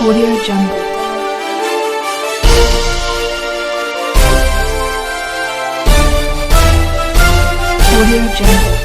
Audio Jungle. Audio Jungle.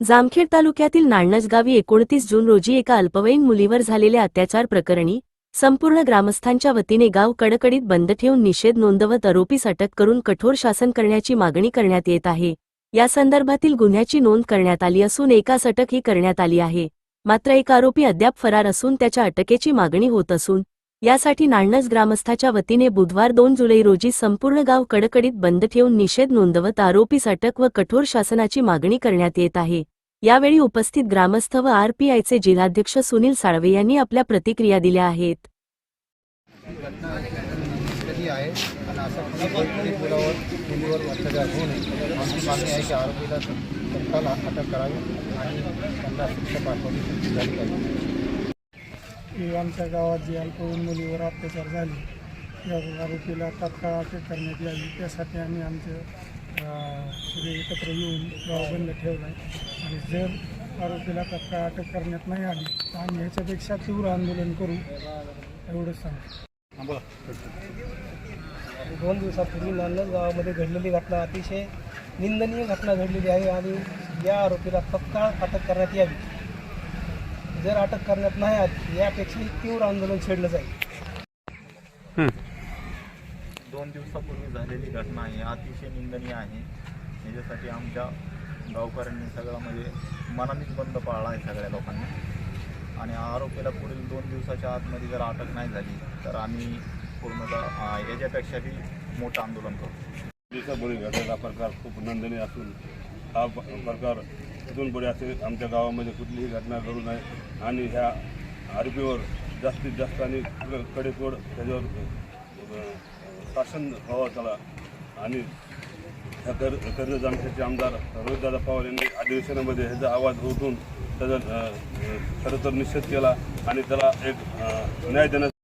Jamkhed तालुक्यातील नाळनज गावी एकोणतीस जून रोजी एका अल्पवयीन मुलीवर झालेल्या अत्याचार प्रकरणी संपूर्ण ग्रामस्थांच्या वतीने गाव कडकडीत बंद ठेवून निषेध नोंदवत आरोपीस अटक करून कठोर शासन करण्याची मागणी करण्यात येत आहे या संदर्भातील गुन्ह्याची नोंद करण्यात आली असून एकास अटकही करण्यात आली आहे मात्र एक आरोपी अद्याप फरार असून त्याच्या अटकेची मागणी होत असून यासाठी नाळनज ग्रामस्थाच्या वतीने बुधवार दोन जुलै रोजी संपूर्ण गाव कडकडीत बंद ठेवून निषेध नोंदवत आरोपीस अटक व कठोर शासनाची मागणी करण्यात येत आहे. यावेळी उपस्थित ग्रामस्थ व आरपीआयचे जिल्हाध्यक्ष सुनील साळवे यांनी आपल्या प्रतिक्रिया दिल्या आहेत. असं मुलावर मुलीवर अत्याचार होऊ नये आमची मागणी आहे की आरोपीला तत्काळ अटक करावी आणि त्यांना शिक्षा पाठवली झाली पाहिजे आमच्या गावात जी अल्पवयीन मुलीवर अत्याचार झाले या आरोपीला तात्काळ अटक करण्यात यावी. त्यासाठी आम्ही आमचे सगळे एकत्र येऊन गाव बंद ठेवला आहे आणि जर आरोपीला तात्काळ अटक करण्यात नाही आली तर आम्ही ह्याच्यापेक्षा तीव्र आंदोलन करू एवढंच सांगतो. दोन दिवसापूर्वी नांदज गावामध्ये घडलेली घटना अतिशय निंदनीय घटना घडलेली आहे आणि या आरोपीला तत्काळ अटक करण्यात यावी. जर अटक करण्यात नाही आली यापेक्षा तीव्र आंदोलन छेडलं जाईल. दोन दिवसापूर्वी झालेली घटना ही अतिशय निंदनीय आहे. याच्यासाठी आमच्या गावकऱ्यांनी सगळं म्हणजे मनानेच बंद पाळला आहे सगळ्या लोकांनी. आणि आरोपीला पुढील दोन दिवसाच्या आतमध्ये जर अटक नाही झाली तर आम्ही पूर्णतः याच्यापेक्षाही मोठं आंदोलन करू दिवसापूर्वी घडलेला प्रकार खूप नंदनीय असून हा प्रकार इथून पुढे असे आमच्या गावामध्ये कुठलीही घटना घडू नये आणि ह्या आरोपीवर जास्तीत जास्त आणि कडेकोड त्याच्यावर शासन व्हावं त्याला. आणि ह्या कर कर्ज जामखेडचे आमदार रोहितदादा पवार यांनी अधिवेशनामध्ये ह्याचा आवाज उठून त्याचा खरं तर निषेध केला आणि त्याला एक न्याय देण्याचा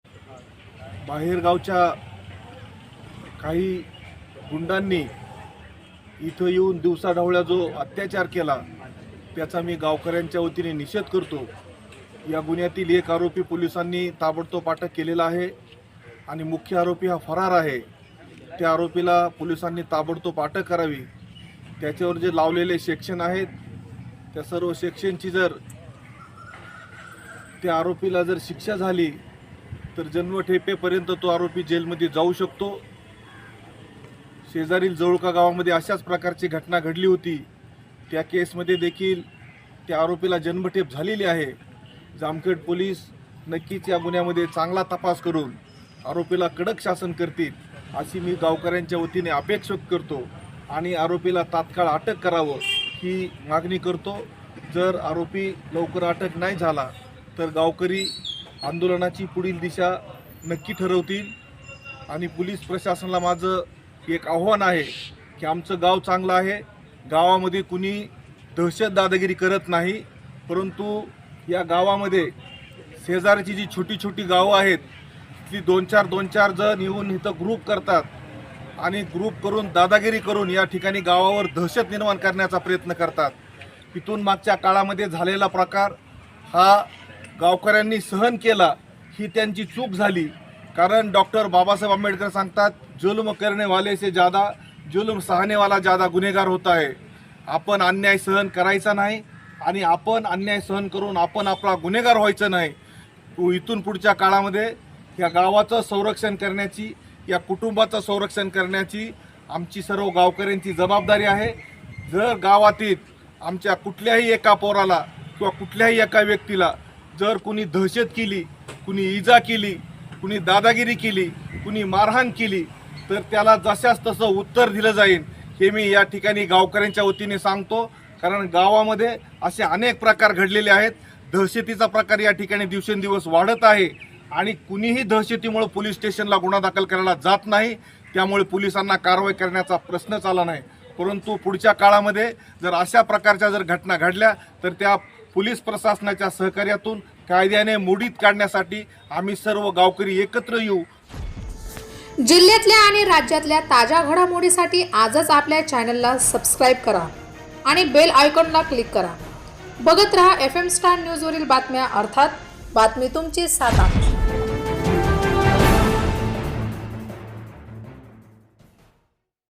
बाहेरगावच्या काही गुंडांनी इथं येऊन दिवसाढवळ्या जो अत्याचार केला त्याचा मी गावकऱ्यांच्या वतीने निषेध करतो. या गुन्ह्यातील एक आरोपी पोलिसांनी ताबडतोब अटक केलेला आहे आणि मुख्य आरोपी हा फरार आहे. त्या आरोपीला पोलिसांनी ताबडतोब अटक करावी. त्याच्यावर जे लावलेले सेक्शन आहेत त्या सर्व सेक्शनची जर त्या आरोपीला जर शिक्षा झाली तर जन्मठेपेपर्यंत तो आरोपी जेलमध्ये जाऊ शकतो. शेजारील जवळका गावामध्ये अशाच प्रकारची घटना घडली होती. त्या केसमध्ये देखील त्या आरोपीला जन्मठेप झालेली आहे. जामखेड पोलीस नक्कीच या गुन्ह्यामध्ये चांगला तपास करून आरोपीला कडक शासन करतील अशी मी गावकऱ्यांच्या वतीने अपेक्षा करतो आणि आरोपीला तात्काळ अटक करावं ही मागणी करतो. जर आरोपी लवकर अटक नाही झाला तर गावकरी आंदोलनाची पुढील दिशा नक्की ठरवतील आणि पोलीस प्रशासनाला माझं एक आव्हान आहे की आमचं गाव चांगलं आहे. गावामध्ये कुणी दहशत दादागिरी करत नाही परंतु या गावामध्ये शेजारची जी छोटी छोटी गावं आहेत ती दोन चार दोन चार जण येऊन इथं ग्रुप करतात आणि ग्रुप करून दादागिरी करून या ठिकाणी गावावर दहशत निर्माण करण्याचा प्रयत्न करतात. तिथून मागच्या काळामध्ये झालेला प्रकार हा गावकऱ्यांनी सहन केला ही त्यांची चूक झाली. कारण डॉक्टर बाबासाहेब आंबेडकर सांगतात जुलम करणे वाले से ज्यादा जुल्म सहनेवाला ज्यादा गुन्हेगार होत आहे. आपण अन्याय सहन करायचा नाही आणि आपण अन्याय सहन करून आपण आपला गुन्हेगार व्हायचं नाही. तो इथून पुढच्या काळामध्ये या गावाचं संरक्षण करण्याची या कुटुंबाचं संरक्षण करण्याची आमची सर्व गावकऱ्यांची जबाबदारी आहे. जर गावातील आमच्या कुठल्याही एका पोराला किंवा कुठल्याही एका व्यक्तीला जर कुणी दहशत केली कुणी इजा केली कुणी दादागिरी केली कुणी मारहाण केली तर त्याला जशास तसं उत्तर दिलं जाईल हे मी या ठिकाणी गावकऱ्यांच्या वतीने सांगतो. कारण गावामध्ये असे अनेक प्रकार घडलेले आहेत. दहशतीचा प्रकार या ठिकाणी दिवसेंदिवस वाढत आहे आणि कुणीही दहशतीमुळे पोलीस स्टेशनला गुन्हा दाखल करायला जात नाही. त्यामुळे पोलिसांना कारवाई करण्याचा प्रश्नच आला नाही. परंतु पुढच्या काळामध्ये जर अशा प्रकारच्या जर घटना घडल्या तर त्या पोलीस प्रशासनाच्या सहकार्यातून कायद्याने मोडीत काढण्यासाठी आम्ही सर्व गावकरी एकत्र येऊ. जिल्ह्यातल्या आणि राज्यातल्या ताज्या घडामोडीसाठी आजच आपल्या चॅनलला सबस्क्राईब करा आणि बेल आयकॉनला क्लिक करा. बघत रहा एफ एम स्टार न्यूजवरील बातम्या अर्थात बातमी तुमची सात आमची